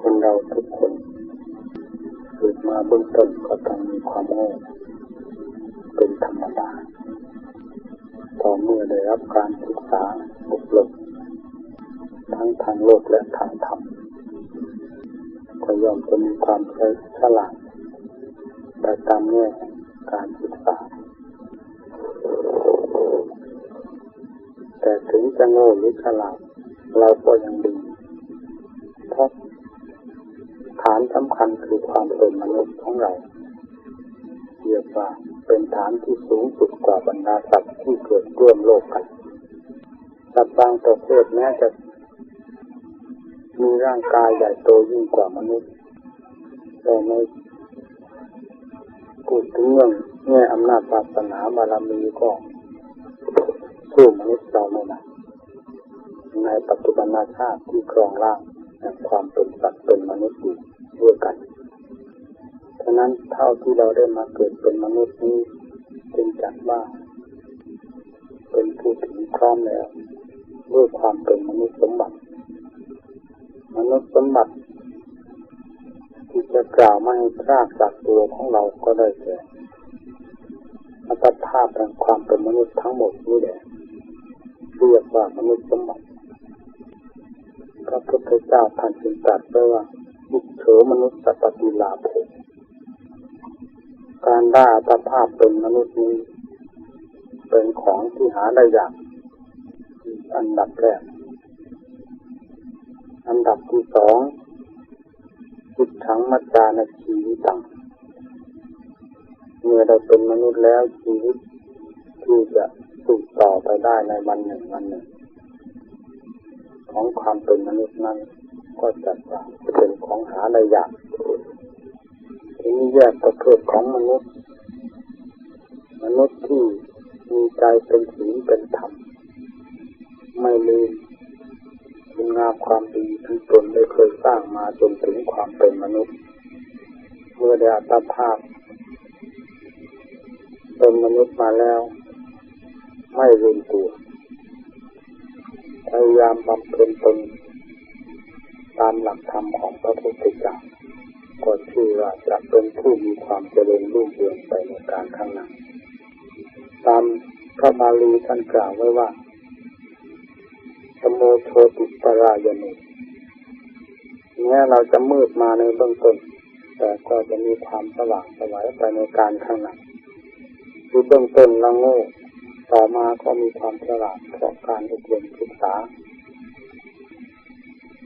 คนเราทุกคนเกิดมาเบื้องต้นก็ต้องมีความโง่เป็นธรรมดาต่อเมื่อได้รับการศึกษาอบรมทั้งทางโลกและทางธรรมก็ย่อมจะมีความฉลาดไปตามแง่การศึกษา แต่ถึงจะโง่หรือฉลาดเราก็ยังดีานสำคัญคือความเป็นมนุษย์ของเราเรียกว่าเป็นฐานที่สูงสุดกว่าบรรดาสัตว์ที่เกิดร่วมโลกกันสัตว์บางประเภทแม้จะมีร่างกายใหญ่โตยิ่งกว่ามนุษย์ แต่ในพูดถึงเรื่องแง่อำนาจศาสนาบารมีก็สู้มนุษย์เราไม่ได้ในปัจจุบันชาติที่ครองร่างแห่งความเป็นสัตว์เป็นมนุษย์อยู่ ด้วยกันฉะนั้นเท่าที่เราได้มาเกิดเป็นมนุษย์นี้จึงจัดว่า เป็นผู้ถึงพร้อมแล้วด้วยความเป็นมนุษย์สมบัติ มนุษย์สมบัติ ที่จะกล่าวไม่ให้พลาดจากตัวของเราก็ได้แก่อัตภาพแห่งความเป็นมนุษย์ทั้งหมดนี้แหละเรียกว่ามนุษย์สมบัติพระพุทธเจ้าท่านจึงตรัสไว้ว่า บุคโฉมนุษย์สัตติลาภการได้อัตภาพเป็นมนุษย์นี้ เป็นของที่หาได้ยากอันดับแรก อันดับที่สองจิตทั้งมัจจานาชีวิตังเมื่อเราเป็นมนุษย์แล้วชีวิตที่จะสืบต่อไปได้ในวันหนึ่งวันหนึ่ง ของความเป็นมนุษย์นั้น ก็จะเป็นของหาได้ยากทีนี้แยกประเภทของมนุษย์ มนุษย์ที่มีใจเป็นศีลเป็นธรรมไม่ลืมคุณงามความดีที่ตนได้เคยสร้างมาจนถึงความเป็นมนุษย์ เมื่อได้อัตภาพเป็นมนุษย์มาแล้ว ไม่ลืมตัวพยายามบำเพ็ญตน ตามหลักธรรมของพระพุทธเจ้าก็ชื่อว่าจะเป็นผู้มีความเจริญรุ่งเรืองไปในการข้างหน้าตามพระบาลีท่านกล่าวไว้ว่าสโมโชติปรายณีแม้เราจะมืดมาในเบื้องต้น แต่ก็จะมีความสว่างสวัยไปในการข้างหน้าคือเบื้องต้นเราโง่ต่อมาก็มีความฉลาดเพราะการอบรมศึกษา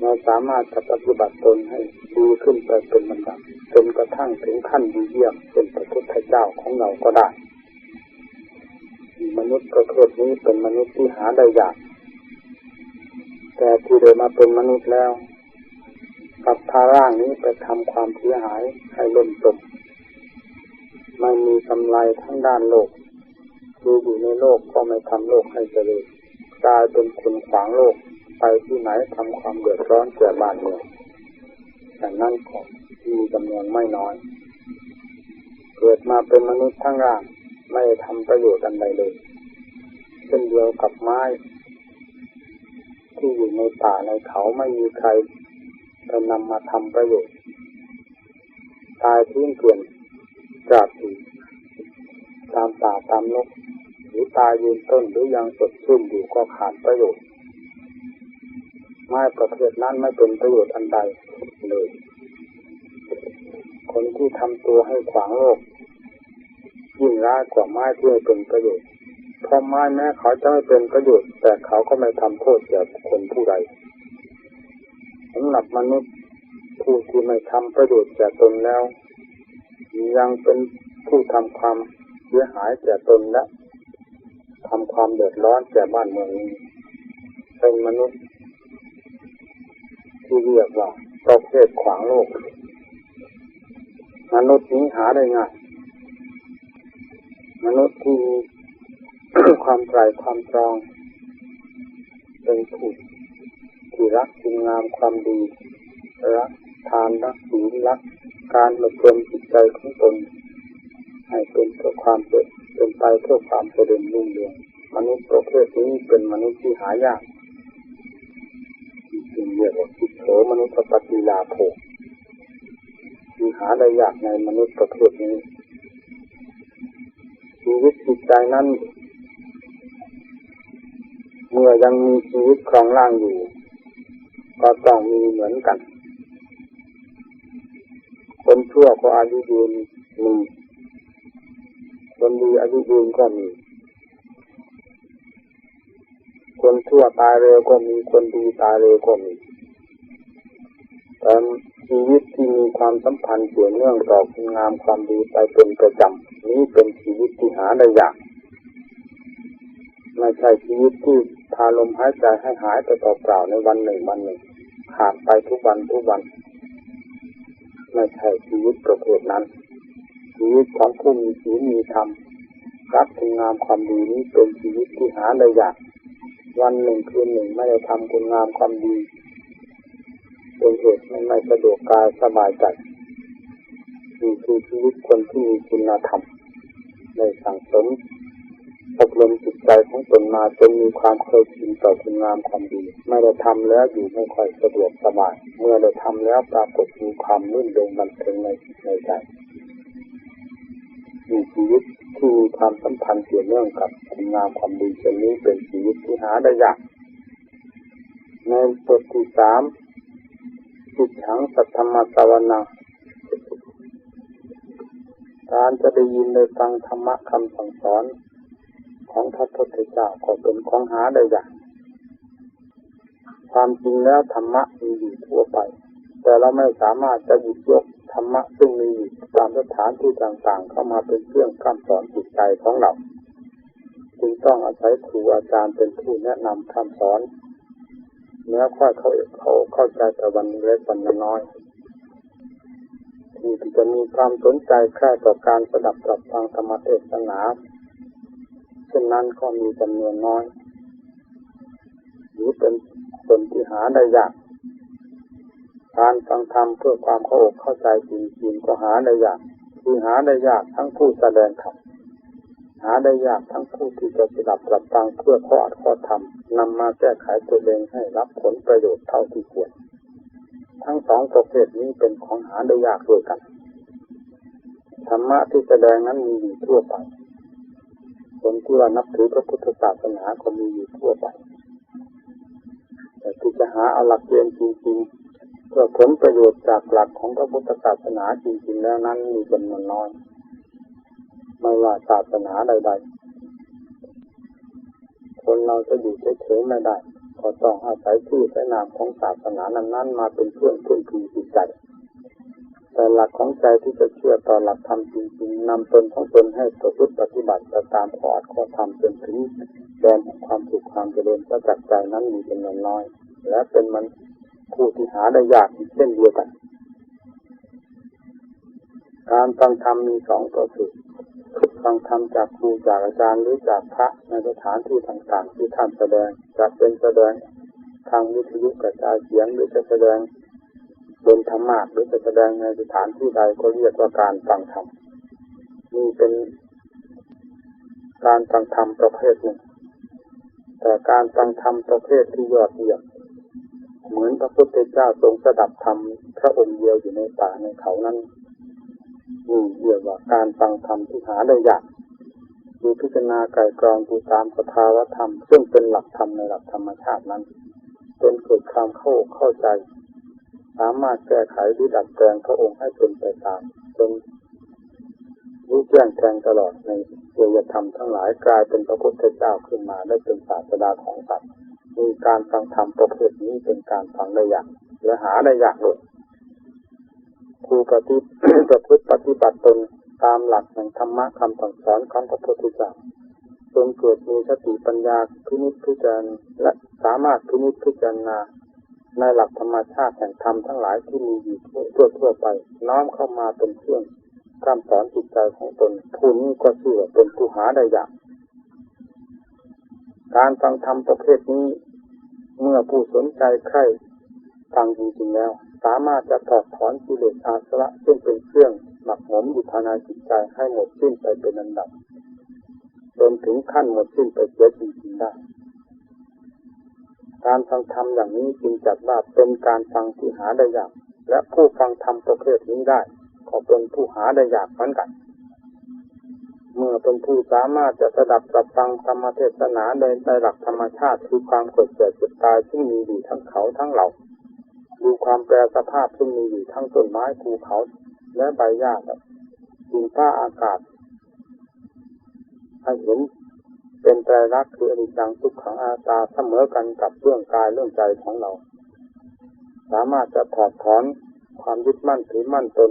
เราสามารถจะปฏิบัติตนให้ดีขึ้นไปเป็นลำดับจนกระทั่งถึงขั้นดีเยี่ยมเป็นพระพุทธเจ้าของเราก็ได้ มนุษย์ประเภทนี้เป็นมนุษย์ที่หาได้ยาก แต่ที่เดินมาเป็นมนุษย์แล้วกับพาร่างนี้ไปทำความเสียหายให้ล่มจมไม่มีกำไรทั้งด้านโลกคืออยู่ในโลกก็ไม่ทำโลกให้เจริญกลายเป็นคนขวางโลก ไปที่ไหนทำความเดือดร้อนแก่บ้านเมืองแต่นั่นก็มีจำนวนไม่น้อย เกิดมาเป็นมนุษย์ทั้งร่างไม่ทำประโยชน์อันใดเลยเช่นเดียวกับไม้ ที่อยู่ในป่าในเขาไม่มีใครจะนำมาทำประโยชน์ ตายทิ้งเกลื่อนจาดอยู่ตามป่าตามนกหรือตายยืนต้นหรือยังสดชื่นอยู่ก็ขาดประโยชน์ ไม้ประเภทนั้นไม่เป็นประโยชน์อันใดเลย คนที่ทำตัวให้ขวางโลก ยิ่งร้ายกว่าไม้ที่ไม่เป็นประโยชน์เพราะไม้แม้เขาจะไม่เป็นประโยชน์ แต่เขาก็ไม่ทำโทษแก่คนผู้ใดสำหรับมนุษย์ผู้ที่ไม่ทำประโยชน์แก่ตนแล้ว ยังเป็นผู้ทำความเสียหายแก่ตนและทำความเดือดร้อนแก่บ้านเมืองนี้เป็นมนุษย์ ที่เรียกว่าประเภทขวางโลก มนุษย์นี้หาได้ง่ายมนุษย์ที่มีความใส่ความตรอง เป็นผู้ที่รักคุณงามความดีรักทานรักศีลรักการอบรมจิตใจของตนให้เป็นเพื่อความเป็นเป็นไปเพื่อความเจริญรุ่งเรืองมนุษย์ประเภทนี้เป็นมนุษย์ที่หายาก จึงเรียกว่าพุทโธมนุษย์ปฏิลาโภมีหาได้ยากในมนุษย์ประเภทนี้ชีวิตจิตใจนั้น เมื่อยังมีชีวิตครองร่างอยู่ ก็ต้องมีเหมือนกัน คนชั่วก็อายุยืนมีคนดีอายุยืนก็มี คนชั่วตายเร็วก็มีคนดีตายเร็วก็มีแต่ชีวิตที่มีความสัมพันธ์เกี่ยวเนื่องต่อคุณงามความดีไปเป็นประจำนี้เป็นชีวิตที่หาได้ยากไม่ใช่ชีวิตที่พาลมหายใจให้หายไปเปล่าๆในวันหนึ่งวันหนึ่งขาดไปทุกวันทุกวันไม่ใช่ชีวิตประเภทนั้น ชีวิตของผู้มีศีลมีธรรมรักคุณงามความดีนี้เป็นชีวิตที่หาได้ยาก วันหนึ่งคืนหนึ่งไม่ได้ทำคุณงามความดีเป็นเหตุไม่ไม่สะดวกกายสบายใจนี่คือชีวิตคนที่มีคุณธรรมในสังสมอบรมจิตใจของตนมาจนมีความเคยชินต่อคุณงามความดี ไม่ได้ทำแล้วอยู่ไม่ค่อยสะดวกสบาย เมื่อได้ทำแล้วปรากฏมีความรื่นเริงบันเทิงในในใจมีชีวิต ที่มีความสัมพันธ์เกี่ยวเนื่องกับคุณงามความดีเช่นนี้เป็นชีวิตที่หาได้ยากในบทที่สามจิตฉังสัทธรรมสวนาการจะได้ยินได้ฟังธรรมะคำสั่งสอนของพระพุทธเจ้าก็เป็นของหาได้ยากความจริงแล้วธรรมะมีอยู่ทั่วไป แต่เราไม่สามารถจะหยิบยก ธรรมะซึ่งมีตามสถานที่ต่างๆ เข้ามาเป็นเครื่องข้ามสอนจิตใจของเราจึงต้องอาศัยครูอาจารย์เป็นผู้แนะนำคำสอนเนื้อค่อยเขาเขาเข้าใจแต่วันเล็กวันน้อยที่จะมีความสนใจแค่ต่อการสดับตรับฟังธรรมเทศนาเช่นนั้นก็มีจำนวนน้อยหรือเป็นคนที่หาได้ยาก การฟังธรรมเพื่อความเข้าอกเข้าใจจริงๆก็หาได้ยากคือหาได้ยากทั้งผู้แสดงธรรมหาได้ยากทั้งผู้ที่จะสดับตรับฟังเพื่อข้ออัดข้อธรรมนำมาแก้ไขตัวเองให้รับผลประโยชน์เท่าที่ควร ทั้งสองประเภทนี้เป็นของหาได้ยากด้วยกันธรรมะที่แสดงนั้นมีอยู่ทั่วไปคนที่ว่านับถือพระพุทธศาสนาก็มีอยู่ทั่วไป แต่ที่จะหาเอาหลักเกณฑ์จริงๆ เพื่อผลประโยชน์จากหลักของพระพุทธศาสนาจริงๆแล้วนั้นมีจำนวนน้อย ไม่ว่าศาสนาใดๆ คนเราจะอยู่เฉยๆไม่ได้ก็ต้องอาศัยชื่อและนามของศาสนานั้นๆมาเป็นเครื่องพื้นพิงจิตใจแต่หลักของใจที่จะเชื่อต่อหลักธรรมจริงๆนำตนของตนให้ประพฤติปฏิบัติตามขอัดข้อธรรมจนถึงแดนของความสุขความเจริญประจักษ์ใจนั้นมีเป็นน้อย และเป็นมัน ผู้ที่หาได้ยากอีกเช่นเดียวกัน การฟังธรรมมีสองประเภทฟังธรรมจากครูจากอาจารย์หรือจากพระในสถานที่ต่างๆ ที่ท่านแสดงจะเป็นแสดงทางวิทยุกระจายเสียงหรือจะแสดงเป็นธรรมะหรือจะแสดงในสถานที่ใดก็เรียกว่าการฟังธรรมนี่เป็นการฟังธรรมประเภทหนึ่งแต่การฟังธรรมประเภทที่ยอดเยี่ยม เหมือนพระพุทธเจ้าทรงสดับธรรมพระองค์เดียวอยู่ในป่าในเขานั้นนี่เรียกว่าการฟังธรรมที่หาได้ยากดูพิจารณาไก่กรองดูตามสภาวธรรม ซึ่งเป็นหลักธรรมในหลักธรรมชาตินั้นเป็นเกิดความเข้าเข้าใจ สามารถแก้ไขหรือดัดแปลงพระองค์ให้เป็นไปตามจนรู้แจ้งแทงตลอดในเจยธรรมทั้งหลายกลายเป็นพระพุทธเจ้าขึ้นมาได้เป็นศาสดาของสัตว์ มีการฟังธรรมประเภทนี้เป็นการฟังได้ยากและหาได้ยากเลยครูปฏิประพฤติปฏิบัติตนตามหลักแห่งธรรมะคำสั่งสอนของพระพุทธเจ้าจนเกิดมีสติปัญญาพินิจพิจารณาและสามารถพินิจพิจารณาในหลักธรรมชาติแห่งธรรมทั้งหลายที่มีอยู่ทั่วทั่วไป น้อมเข้ามาเป็นเครื่องกำสอนจิตใจของตนผู้นี้ก็ชื่อว่าเป็นผู้หาได้ยากการฟังธรรมประเภทนี้ อผู้สนใจใคร่ฟังจริงๆแล้ว สามารถจะถอดถอนกิเลสอาสวะซึ่งเป็นเครื่องหมักหมมอยู่ภายในจิตใจให้หมดสิ้นไปเป็นอันดับจนถึงขั้นหมดสิ้นไปเสียจริงๆได้ การฟังธรรมอย่างนี้จึงจัดว่าเป็นการฟังที่หาได้ยาก และผู้ฟังธรรมประเภทนี้ได้ ก็เป็นผู้หาได้ยากเหมือนกัน เมื่อเป็นผู้สามารถจะสดับรับฟังธรรมเทศนาในในหลักธรรมชาติคือความเกิดเกิดเจ็บตายซึ่มีอยู่ทั้งเขาทั้งเราดูความแปรสภาพซึ่มีอยู่ทั้งต้นไม้ภูเขา และใบหญ้าดินฟ้าอากาศให้เห็นเป็นไตรลักษณ์คืออนิจจังทุกขังอาตาเสมอกันกับเรื่องกายเรื่องใจของเรา สามารถจะถอดถอนความยึดมั่นถือมั่นตน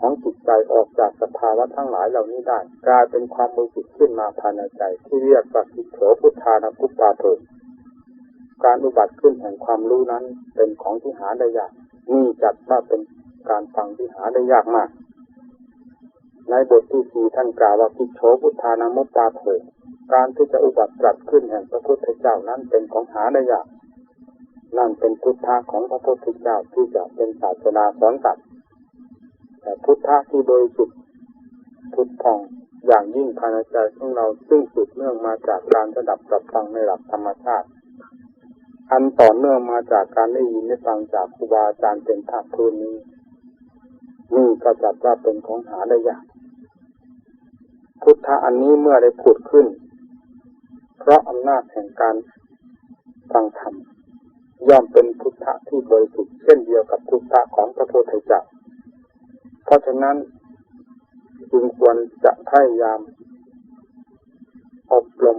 ของจิตใจออกจากสภาวะทั้งหลายเหล่านี้ได้ กลายเป็นความมือจิตขึ้นมาภายในใจ ที่เรียกว่าสิโถพุทธานาคุปปาโทการอุบัติขึ้นแห่งความรู้นั้นเป็นของที่หาได้ยากนี่จัดว่าเป็นการฟังที่หาได้ยากมาก ในบทที่สี่ท่านกล่าวว่าพิโฉพุทธานามุปปาโทการที่จะอุบัติตรัสขึ้นแห่งพระพุทธเจ้านั้นเป็นของหาได้ยาก นั่นเป็นพุทธะของพระพุทธเจ้าที่จะเป็นศาสนาสอนตัด พุทธะที่โดยสุดพุทธองอย่างยิ่งภายในใจของเราซึ่งสืบเนื่องมาจากการระดับรับฟังในหลักธรรมชาติ อันต่อเนื่องมาจากการได้ยินได้ฟังจากครูบาอาจารย์เป็นภาคพื้นนี้นี่ก็จัดว่าเป็นของหาได้ยากพุทธะอันนี้เมื่อได้ผุดขึ้น เพราะอำนาจแห่งการฟังธรรมย่อมเป็นพุทธะที่บริสุทธิ์เช่นเดียวกับพุทธะของพระโพธเจ้า เพราะฉะนั้นจึงควรจะพยายามอบรม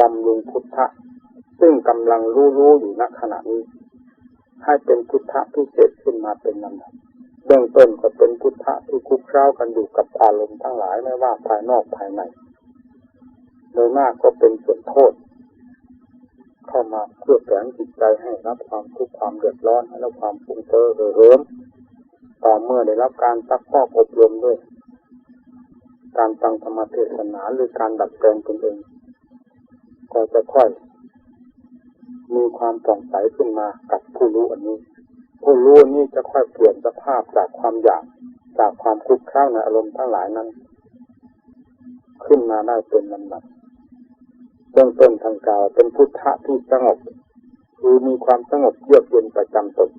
บำรุงพุทธะ ซึ่งกำลังรู้รู้อยู่ณขณะนี้ ให้เป็นพุทธะพิเศษขึ้นมาเป็นลำดับเบื้องต้นก็เป็นพุทธะที่คุกคล้ากันอยู่กับอารมณ์ทั้งหลายไม่ว่าภายนอกภายใน โดยมากก็เป็นส่วนโทษ เข้ามาเพื่อแฝงจิตใจให้รับความทุกข์ความเดือดร้อนและความฟุ้งเฟ้อเหิม ต่อเมื่อได้รับการซักพอกอบรมด้วย การฟังธรรมเทศนาหรือการดัดแปลงตนเอง ก็จะค่อย มีความผ่องใสขึ้นมากับผู้รู้อันนี้ ผู้รู้อันนี้จะค่อยเปลี่ยนสภาพจากความอยากจากความคุกค้างในอารมณ์ทั้งหลายนั้น ขึ้นมาได้เป็นลำดับเบื้องต้นทางกล่าวเป็นพุทธะที่สงบคือมีความสงบเยือกเย็นประจำตน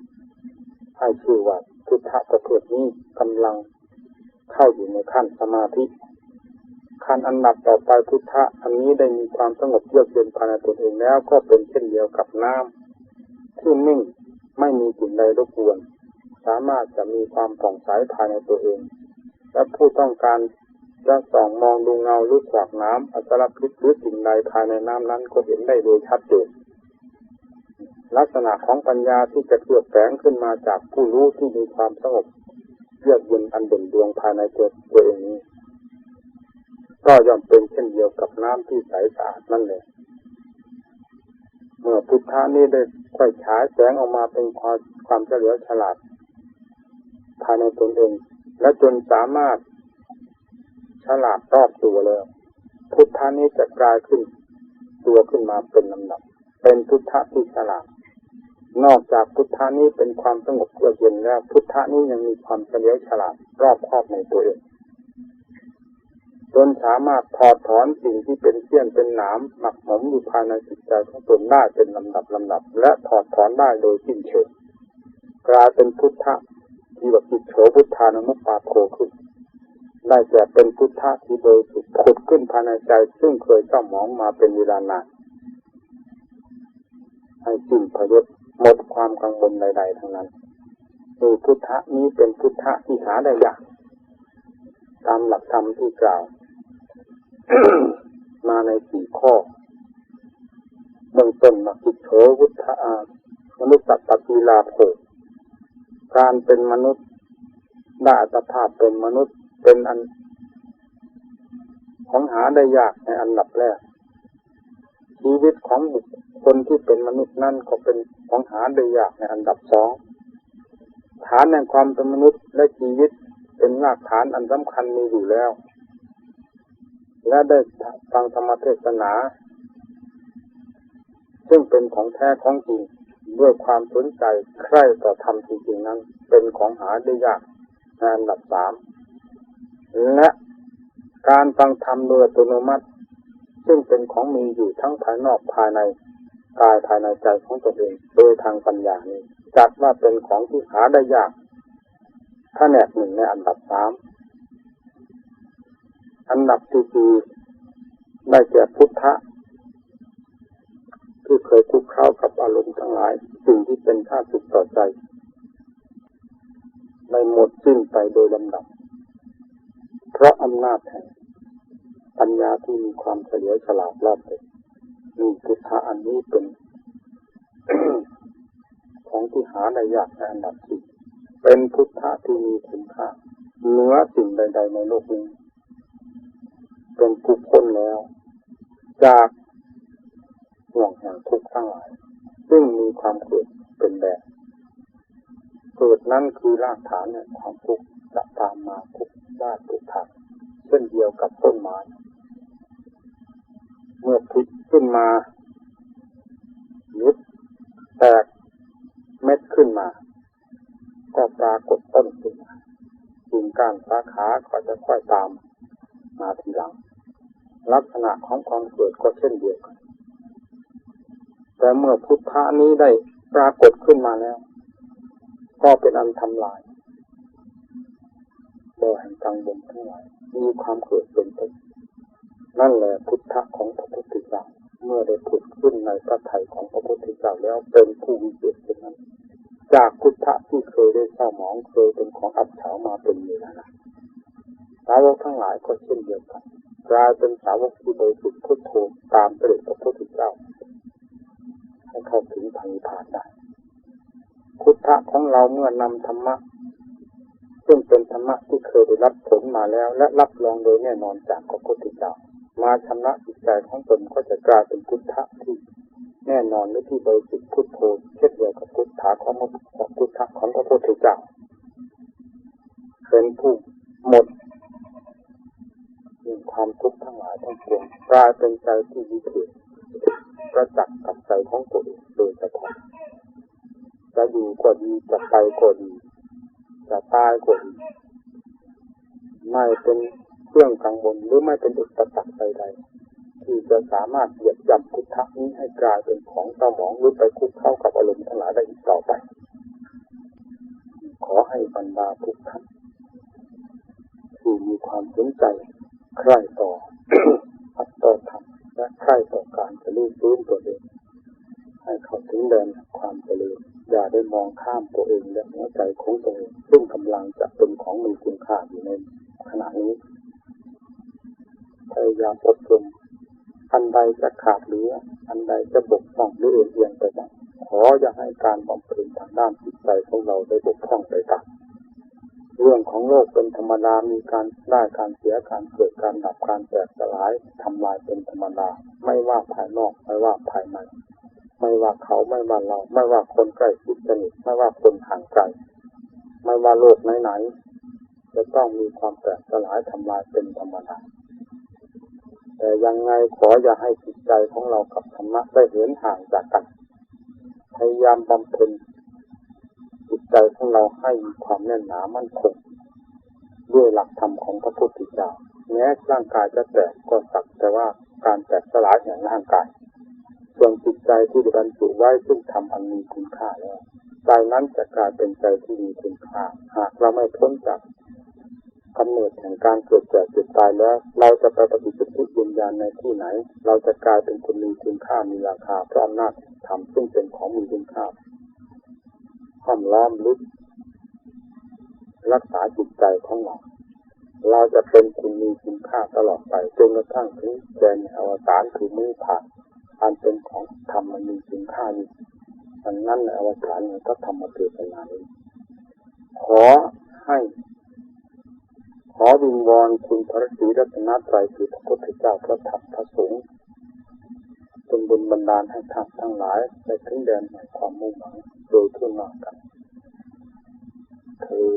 ให้ชื่อว่า พุทธะประเภทนี้กำลังเข้าอยู่ในขั้นสมาธิขั้นอันดับต่อไปพุทธะอันนี้ได้มีความสงบเยือกเย็นภายในตนเองแล้ว ก็เป็นเช่นเดียวกับน้ำที่นิ่งไม่มีสิ่งใดรบกวน สามารถจะมีความผ่องใสภายในตัวเอง และผู้ต้องการจะส่องมองดูเงาหรือขวากน้ำอัตลักษณ์หรือสิ่งใดภายในน้ำนั้นก็เห็นได้โดยชัดเจน ลักษณะของปัญญาที่จะเกิดแฝงขึ้นมาจากผู้รู้ที่มีความสงบเยือกเย็นอันเด่นดวงภายในตัวตัวเองนี้ ก็ย่อมเป็นเช่นเดียวกับน้ำที่ใสสะอาดนั่นเลยเมื่อพุทธานี้ได้ค่อยฉายแสงออกมาเป็นความความเฉลียวฉลาด ภายในตนเอง และจนสามารถฉลาดรอบตัวเลยพุทธานี้จะกลายขึ้น ตัวขึ้นมาเป็นลำดับ เป็นพุทธะที่ฉลาด นอกจากพุทธานี้เป็นความสงบเยือกเย็นแล้ว พุทธานี้ยังมีความเฉลียวฉลาดรอบครอบในตัวเองจนสามารถถอดถอนสิ่งที่เป็นเสี้ยนเป็นหนามหมักหมมอยู่ภายในจิตใจของตนได้เป็นลำดับลำดับ และถอดถอนได้โดยสิ้นเชิงกลายเป็นพุทธะที่ว่าจิตโฉพุทธานุมปปาโคขึ้นได้แก่เป็นพุทธะที่โดยสุดขุดขึ้นภายในใจ ซึ่งเคยเศร้าหมองมาเป็นเวลานานให้สิ้นพยศ หมดความกังวลใด ๆทั้งนั้นมีพุทธะนี้เป็นพุทธะที่หาได้ยากตามหลักธรรมที่กล่าว มาในสี่ข้อเบื้องต้นมาคิดโฉวุฒะอามนุษย์สัตติลาโภการเป็นมนุษย์ได้อัตภาพเป็นมนุษย์เป็นอัน ของหาได้ยากในอันดับแรกชีวิตของบุค คนที่เป็นมนุษย์นั่นก็เป็นของหาได้ยากในอันดับสองฐานแห่งความเป็นมนุษย์และชีวิตเป็นรากฐานอันสำคัญมีอยู่แล้ว และได้ฟังธรรมเทศนา ซึ่งเป็นของแท้ของจริงด้วยความสนใจใคร่ต่อธรรมจริงๆนั้น เป็นของหาได้ยากในอันดับสามและการฟังธรรมโดยอัตโนมัติ ซึ่งเป็นของมีอยู่ทั้งภายนอกภายใน กายภายในใจของตนเองโดยทางปัญญานี้จัดว่าเป็นของที่หาได้ยากถ้าแนกหนึ่งในอันดับสามอันดับที่สี่ได้แก่พุทธะที่เคยคุกเข้ากับอารมณ์ทั้งหลาย สิ่งที่เป็นข้าศึกต่อใจในหมดสิ้นไปโดยลำดับ เพราะอำนาจแห่งปัญญาที่มีความเฉลียวฉลาดรอบเลย มีพุทธะอันนี้เป็นของที่หาได้ยากในอันดับที่เป็นพุทธะที่มีคุณค่าเหนือสิ่งใด ๆ ในโลกนี้ เป็นผู้พ้นแล้ว จากห่วงแห่งทุกข์ทั้งหลาย ซึ่งมีความเกิดเป็นแบบเกิดนั้นคือรากฐานแห่งความทุกข์จะตามมาทุกด้านทุกทางเช่นเดียวกับต้นไม้ เมื่อพลิกขึ้นมายุดแตกเม็ดขึ้นมา ก็ปรากฏต้นขึ้นมากิ่งก้านสาขาก็จะค่อยตามมาทีหลัง ลักษณะของความเกิดก็เช่นเดียวกันแต่เมื่อพุทธานี้ได้ปรากฏขึ้นมาแล้ว ก็เป็นอันทำลายโดยแห่งกังวลทั้งหลายมีความเกิดเป็นต้น นั่นแหละพุทธะของพระพุทธเจ้าเมื่อได้ผุดขึ้นในพระทัยของพระพุทธเจ้าแล้วเป็นผู้วิเศษเช่นนั้น จากพุทธะที่เคยได้เศร้าหมองเคยเป็นของอับเฉามาเป็นเวลาสาวกทั้งหลายก็เช่นเดียวกันกลายเป็นสาวกที่บริสุทธิ์พุทโธตามเสด็จพระพุทธเจ้าให้เข้าถึงพันิพานได้พุทธะของเราเมื่อนำธรรมะซึ่งเป็นธรรมะที่เคยได้รับผลมาแล้ว และรับรองโดยแน่นอนจากพระพุทธเจ้า มาชำระจิตใจของตนก็จะกลายเป็นพุทธะที่แน่นอนหรือที่บริสุทธิ์พุทโธเช่นเดียวกับพุทธะของพุทธะของพระพุทธเจ้าเป็นผู้หมดมีความทุกข์ทั้งหลายทั้งปวงกลายเป็นใจที่วิเศษประจักษ์กับใจของตัวเองโดยเฉพาะจะอยู่ก็ดีจะไปก็ดีจะตายก็ดีไม่เป็น เครื่องกังวลหรือไม่เป็นอุปสรรคใดๆที่จะสามารถเหยียบย่ำพุทธะนี้ให้กลายเป็นของเศร้าหมองหรือไปคุกเข้ากับอารมณ์ทั้งหลายได้อีกต่อไป ขอให้บรรดาทุกท่านที่มีความสนใจใคร่ต่ออัตตธรรมและใคร่ต่อการจะรู้ฟื้นตัวเองให้เข้าถึงแดนความเจริญอย่าได้มองข้ามตัวเองและหัวใจของตัวเองซึ่งกำลังจะเป็นของมีคุณค่าอยู่ในขณะนี้ พยายามอบรมอันใดจะขาดเหลือ อันใดจะบกพร่องหรือเอียงเอียงไปบ้างขออย่าให้การบำเพ็ญทางด้านจิตใจของเราได้บกพร่องไปตามเรื่องของโลกเป็นธรรมดา มีการได้การเสียการเกิดการดับการแตกสลายทำลายเป็นธรรมดา ไม่ว่าภายนอกไม่ว่าภายในไม่ว่าเขาไม่ว่าเรา ไม่ว่าคนใกล้ชิดสนิทไม่ว่าคนห่างไกลไม่ว่าโลกไหนๆจะต้องมีความแตกสลายทำลายเป็นธรรมดา แต่ยังไงขออย่าให้จิตใจของเรากับธรรมะได้เหินห่างจากกัน พยายามบำเพ็ญจิตใจของเราให้มีความแน่นหนามั่นคงด้วยหลักธรรมของพระพุทธเจ้าแม้ร่างกายจะแตกก็สักแต่ว่าการแตกสลายแห่งร่างกาย ส่วนจิตใจที่ได้บรรจุไว้ซึ่งทำอันมีคุณค่าแล้วใจนั้นจะกลายเป็นใจที่มีคุณค่าหากเราไม่พ้นจาก กำเนิดแห่งการเกิดแก่เจ็บตายแล้ว เราจะไปปฏิบัติวิญญาณในที่ไหน เราจะกลายเป็นคนมีคุณค่ามีราคาเพราะอำนาจธรรมซึ่งเป็นของมีคุณค่าห้อมล้อมลึกรักษาจิตใจของเราเราจะเป็นคุณมีคุณค่าตลอดไปจนกระทั่งถึงแดนอวสานคือมือผ่านอันเป็นของธรรมมันมีคุณค่านี้ดังนั้นในอวสานเนี่ยก็ทำมาเกิดเป็นนานี้ขอให้ ขอวิงวอนคุณพระศรีรัตนตรัยคือพระพุทธเจ้าพระธรรมพระสงฆ์จงบุญบันดาลให้ท่านทั้งหลายไปถึงเดินแห่งความมุ่งหมายโดยทุ่วหน้ากันคือ